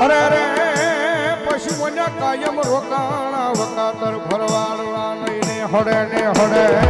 અરે પશુઓને કાયમ રોકાણા વકાતર ફરવાડવા લઈને હડે ને હડે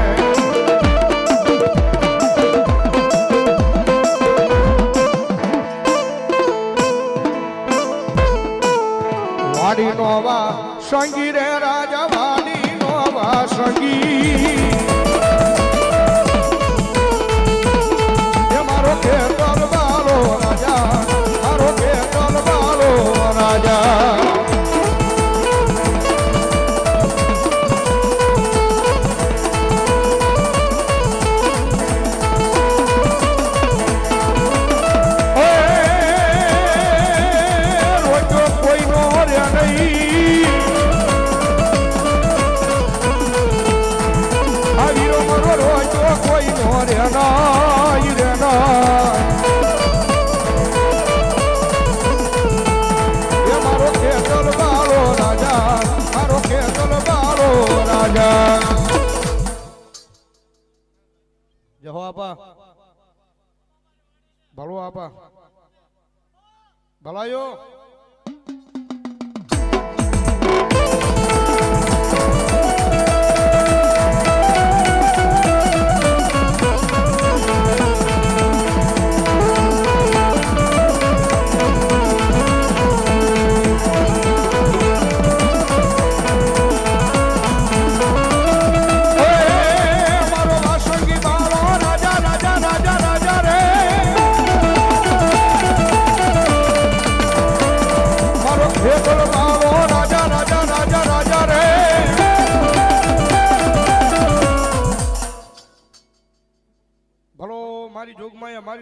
ભલાયો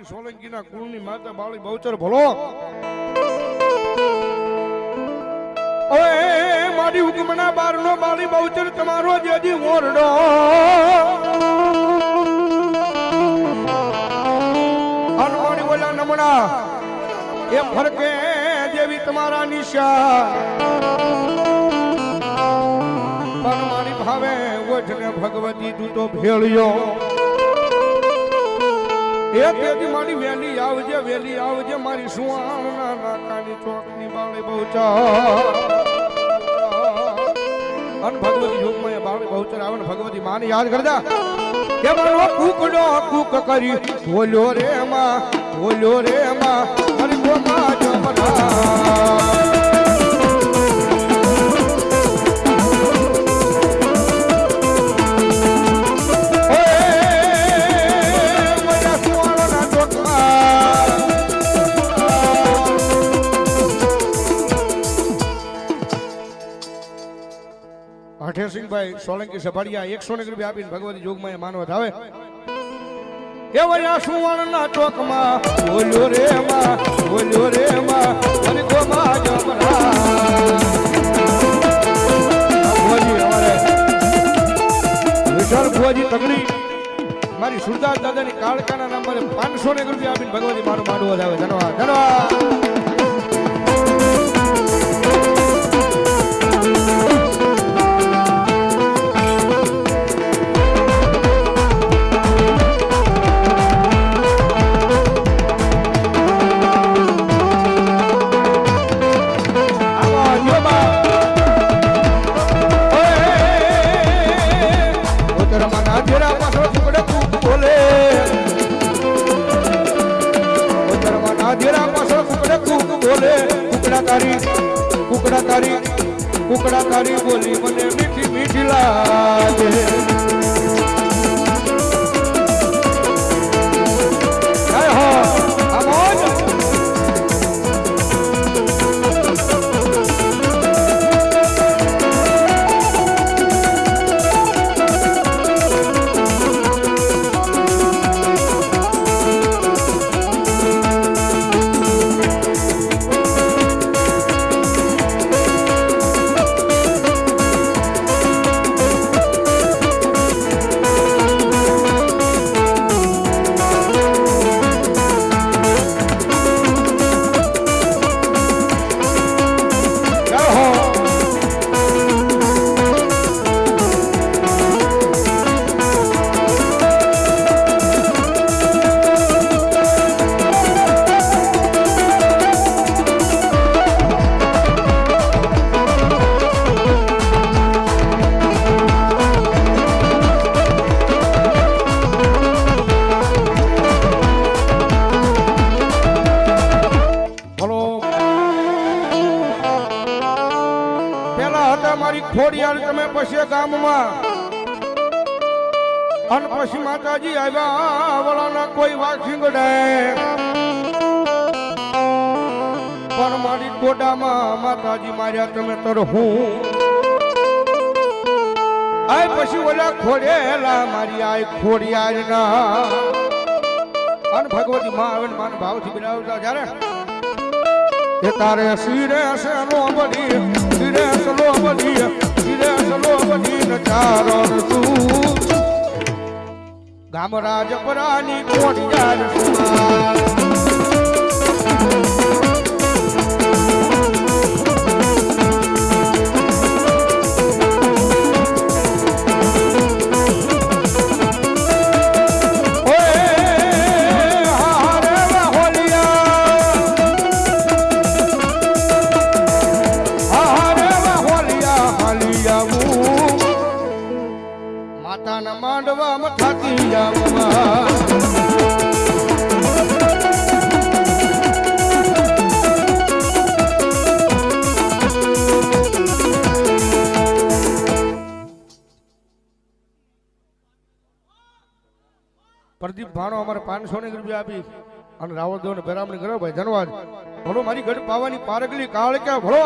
મારી સોલંકીના કુળની માતા બાળી બહુચર ભલો. ઓય મારી હુકમના બારનો બાળી બહુચર તમારો જેજી ઓરડો. અનવાણી ઓલા નમણા એ ફરકે જેવી તમારા નિશા પણ ભાવે ઓઠને ભગવતી તું તો ભેળ્યો. એ તેથી મારી વેલી આવજે વેલી આવજે, મારી સુવાણના નાકાની ચોકની બાળે બહુચા અન ભગવતી યુગમાં બાળે બહુચર આવે ને ભગવતી માને યાદ કરજા કે મારો કૂકડો કૂક કરી બોલ્યો રે માં બોલ્યો રે માં હરી ગોમા જમના હઠેસિંહભાઈ સોલંકી સભાડિયા એકસો ને રૂપિયા આપીને ભગવતી જોગમાં માનવત આવે. એ સુવર્ણના ચોકમાં, બોલ્યો રે માં, બોલ્યો રે માં અને ગોમા વિશાલ ભુવાજી તગડી, મારી સુરદાસ દાદાની કાળકાના નંબરે પાંચસો ને રૂપિયા આપીને ભગવતી મારું માનવત આવે. ધન્યવાદ ધન્યવાદ. ગામમાં અને પછી માતાજી આવ્યા, વળાના કોઈ વાઘીંગડે પણ મારી ગોડામાં માતાજી માર્યા, તમે તર હું આય પછી ઓલા ખોડેલા મારી આય ખોડિયાર ના અને ભગવતી માં આવે માન ભાવથી બિરાવતા જયારે એ તારે શિરે સલો બની શિરે સલો બની શિરે સલો બની ન ચારણ તું ગામરાજ સુમાર માતાના માંડવામાં થાકી આવવા પ્રદીપ ભાણો અમારે પાંચસો ને રૂપિયા આપી અને રાવણ દેવ ને બેરામણી કર્યો. ભાઈ ધન્યવાદ ભલો મારી ગઢ પાવાની પારગલી કાળ ક્યાં ભલો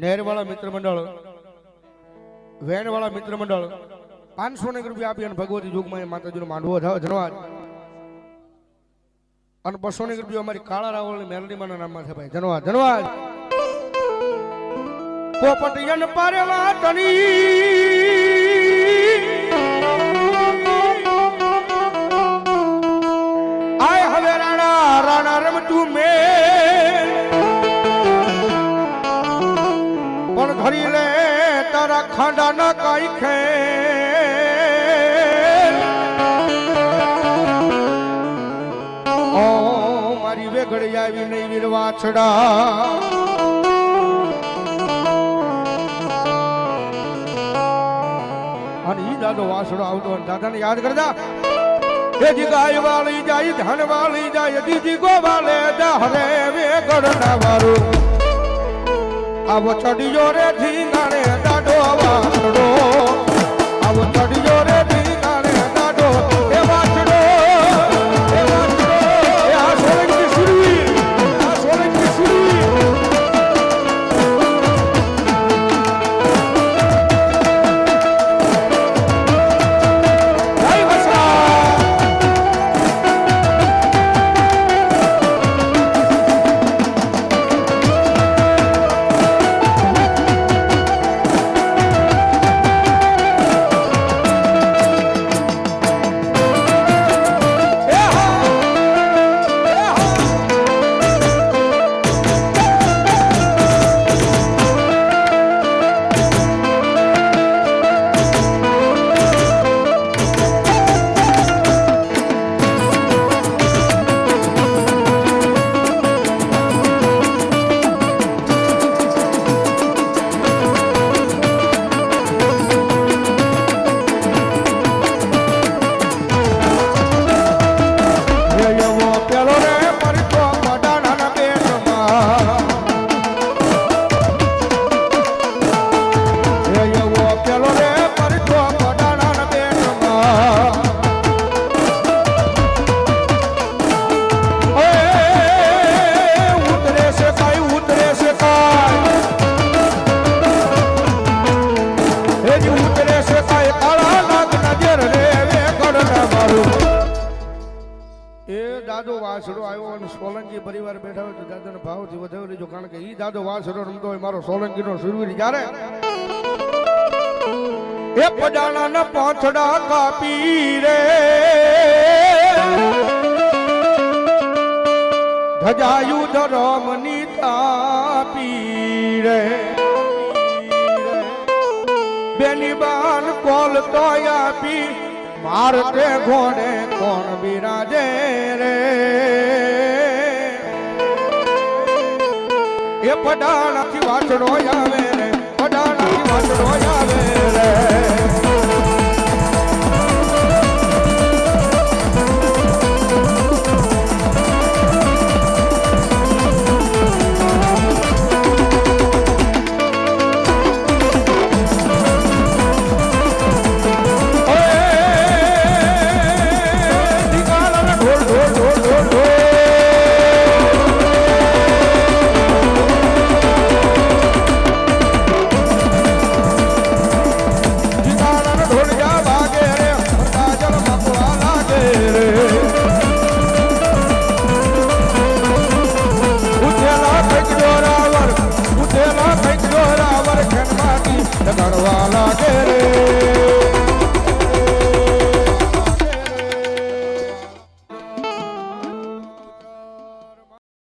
નેરવાળા મિત્ર મંડળ વેણવાળા મિત્ર મંડળ પાંચસો ને રૂપિયા આપી અને ભગવતી યુગમાં માતાજીનો માંડવો થાવ ધન્યવાદ અને બસો ની રૂપિયા અમારી કાળા રાવળ મેલડી માના નામમાં છે ભાઈ. ધન્યવાદ ધન્યવાદ પોપટિયન પારેલા તની રાણા રમતું મે. ઘડી લે તારા ખાંડા ના કાઈ ખે ઓ, મારી વેગડી આવી નહીં વીર વાછડા અને ઈ દાદો વાસડો આવતો દાદાને યાદ કરતા એજી ગાય વાળી જાય, ધન વાળી જાય, દીદી ગોવાલે હરે વે ગરડા વારું. આવો ચડિયો રે ધીંગાણે દાડો વાસડો આવો ચડિયો દાદો વાસડો આવ્યો અને સોલંકી પરિવાર બેઠા હોય તો દાદાને ભાવથી વધાવી લેજો કારણ કે એ દાદો વાસડો રમતો હોય, મારો સોલંકીનો સુરવીર જ્યારે એ પડાણા પાંચડા કાપી રે. ધજાયું ધરમની તાપી રે. બેની બાન કોલ તો આપી મારતે ઘોડે કોણ બિરાજે રે? એ પડાણાથી વાસડો આવે રે પડાણાથી વાસડો આવે રે.